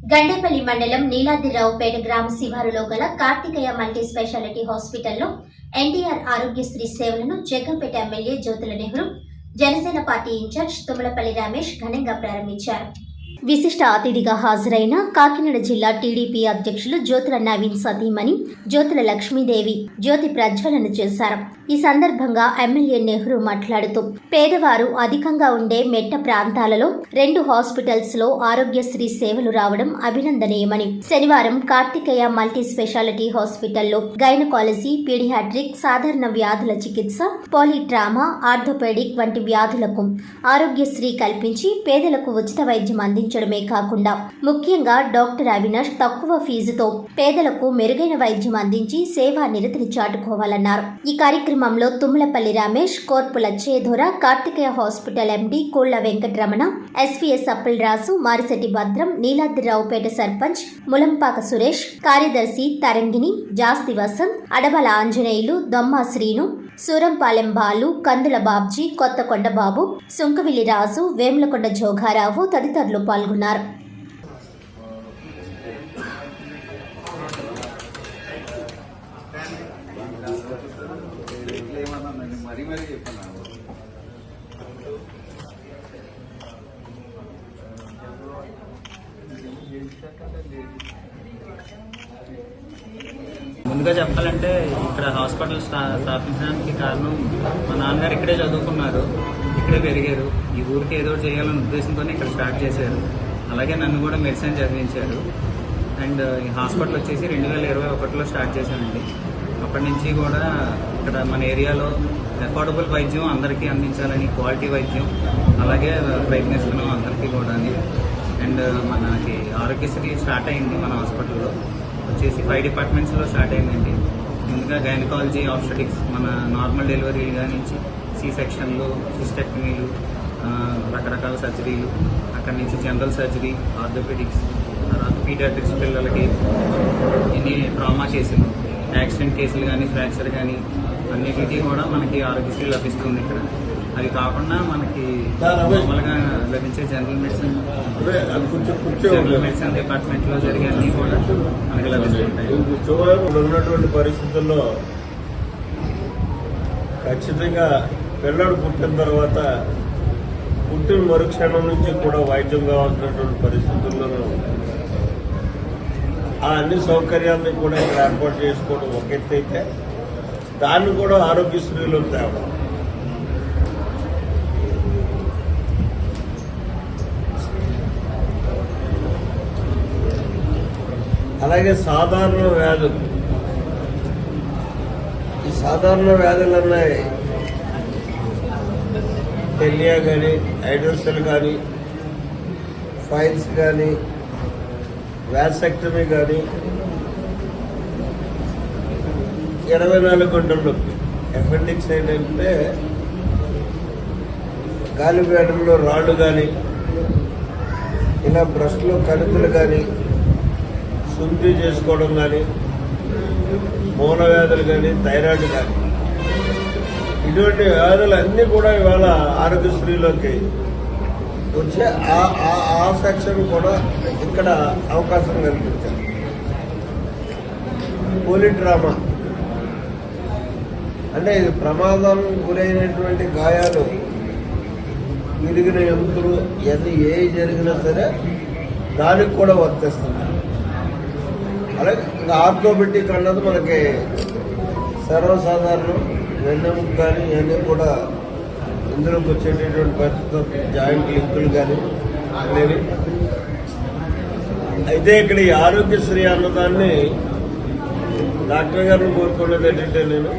గండేపల్లి మండలం నీలాద్రిరావుపేట గ్రామ శివారులో గల కార్తికేయ మల్టీ స్పెషాలిటీ హాస్పిటల్లో ఎన్టీఆర్ ఆరోగ్యశ్రీ సేవలను Jaggampeta MLA Jyothula Nehru Janasena party incharge Tummalapalli Ramesh ఘనంగా ప్రారంభించారు. విశిష్ట అతిథిగా హాజరైన కాకినాడ జిల్లా టీడీపీ అధ్యక్షులు జ్యోతుల నవీన్ సతీమణి జ్యోతుల లక్ష్మీదేవి జ్యోతి ప్రజ్వలన చేశారు. ఈ సందర్భంగా ఎమ్మెల్యే నెహ్రూ మాట్లాడుతూ పేదవారు అధికంగా ఉండే మెట్ట ప్రాంతాలలో రెండు హాస్పిటల్స్లో ఆరోగ్యశ్రీ సేవలు రావడం అభినందనీయమని శనివారం కార్తికేయ మల్టీ స్పెషాలిటీ హాస్పిటల్లో గైనకాలజీ పీడియాట్రిక్ సాధారణ వ్యాధుల చికిత్స పాలిట్రామా ఆర్థోపెడిక్ వంటి వ్యాధులకు ఆరోగ్యశ్రీ కల్పించి పేదలకు ఉచిత వైద్యం అందించడమే కాకుండా ముఖ్యంగా డాక్టర్ అవినాష్ తక్కువ ఫీజుతో పేదలకు మెరుగైన వైద్యం అందించి సేవా నిరతిని చాటుకోవాలన్నారు. ఈ కార్యక్రమంలో తుమ్మలపల్లి రమేష్ కోర్పుల చేదొర Karthikeya hospital MD Kolla Venkataramana SVS Appalaraju Marisetti భద్రం నీలాద్రిరావుపేట సర్పంచ్ ములంపాక సురేష్ కార్యదర్శి తరంగిణి జాస్తి వసంత్ అడబల ఆంజనేయులు దొమ్మ శ్రీను సూరంపాలెం బాలు కందుల బాబ్జీ కొత్తకొండ బాబు సుంకవిల్లి రాజు వేములకొండ జోగారావు తదితరులు పాల్గొన్నారు. పాల్గొన్నారు. ముందుగా చెప్పాలంటే ఇక్కడ హాస్పిటల్ స్థా స్థాపించడానికి కారణం మా నాన్నగారు ఇక్కడే చదువుకున్నారు. ఇక్కడే పెరిగారు. ఈ ఊరికి ఏదో ఒకటి చేయాలనే ఉద్దేశంతో ఇక్కడ స్టార్ట్ చేశారు. అలాగే నన్ను కూడా మెడిసిన్ చదివించారు. అండ్ ఈ హాస్పిటల్ వచ్చేసి రెండు వేల ఇరవై ఒకటిలో స్టార్ట్ చేశానండి. అప్పటి నుంచి కూడా ఇక్కడ మన ఏరియాలో అఫోర్డబుల్ వైద్యం అందరికీ అందించాలని క్వాలిటీ వైద్యం అలాగే ప్రయత్నిస్తున్నాం అందరికీ కూడా అండ్ మనకి ఆరోగ్యశ్రీ స్టార్ట్ అయింది మన హాస్పిటల్లో. వచ్చేసి ఫైవ్ డిపార్ట్మెంట్స్లో స్టార్ట్ అయిందండి. ముందుగా గైనకాలజీ ఆప్షటిక్స్ మన నార్మల్ డెలివరీలు కానించి సి సెక్షన్లు సిస్టెక్టమీలు రకరకాల సర్జరీలు అక్కడి నుంచి జనరల్ సర్జరీ ఆర్థోపెడిక్స్ తర్వాత పీడియాట్రిక్స్ పిల్లలకి ఎన్ని ట్రామా కేసులు యాక్సిడెంట్ కేసులు కానీ ఫ్రాక్చర్ కానీ అన్నిటికీ కూడా మనకి ఆరోగ్యశ్రీ లభిస్తుంది ఇక్కడ. అది కాకుండా మనకి మామూలుగా లభించే జనరల్ మెడిసిన్ జనరల్ మెడిసిన్ డిపార్ట్మెంట్లో జరిగే అన్ని కూడా మనకి లభిస్తుంటాయి. ఉన్నటువంటి పరిస్థితుల్లో ఖచ్చితంగా పిల్లడు పుట్టిన తర్వాత పుట్టిన మరుక్షణం నుంచి కూడా వైద్యం కావాల్సినటువంటి పరిస్థితుల్లోనూ ఆ అన్ని సౌకర్యాలను కూడా ఇక్కడ ఏర్పాటు చేసుకోవడం ఒక ఎత్తు అయితే దాన్ని కూడా ఆరోగ్యశ్రీలోకి తేవడం అలాగే సాధారణ వ్యాధులు. ఈ సాధారణ వ్యాధులు అన్నాయి టెలియా కానీ హైడ్రోసెల్ కానీ ఫైల్స్ కానీ వ్యాసెక్టమీ కానీ ఇరవై నాలుగు గంటల నొప్పి. అపెండిక్స్ ఏంటంటే గాలిపేటల్లో రాళ్ళు కానీ ఇలా బ్రష్లో కణితులు కానీ శుద్ధి చేసుకోవడం కానీ మూల వ్యాధులు కానీ థైరాయిడ్ కానీ ఇటువంటి వ్యాధులు అన్నీ కూడా ఇవాళ ఆరోగ్యశ్రీలోకి వచ్చే ఆ ఆ- సెక్షన్ కూడా ఇక్కడ అవకాశం కల్పించారు. పోలిడ్రామా అంటే ఇది ప్రమాదం గురైనటువంటి గాయాలు విరిగిన ఎముకలు ఇవన్నీ ఏ జరిగినా సరే దానికి కూడా వర్తిస్తుంది. అలాగే ఇంకా ఆర్థోపెటిక్ అన్నది మనకి సర్వసాధారణం. వెన్నెముక కానీ ఇవన్నీ కూడా ఇందులోకి వచ్చేటటువంటి పరిస్థితులు జాయింట్ లింకులు కానీ అనేవి అయితే ఇక్కడ ఈ ఆరోగ్యశ్రీ అన్నదాన్ని డాక్టర్ గారిని కోరుకునేది ఏంటంటే నేను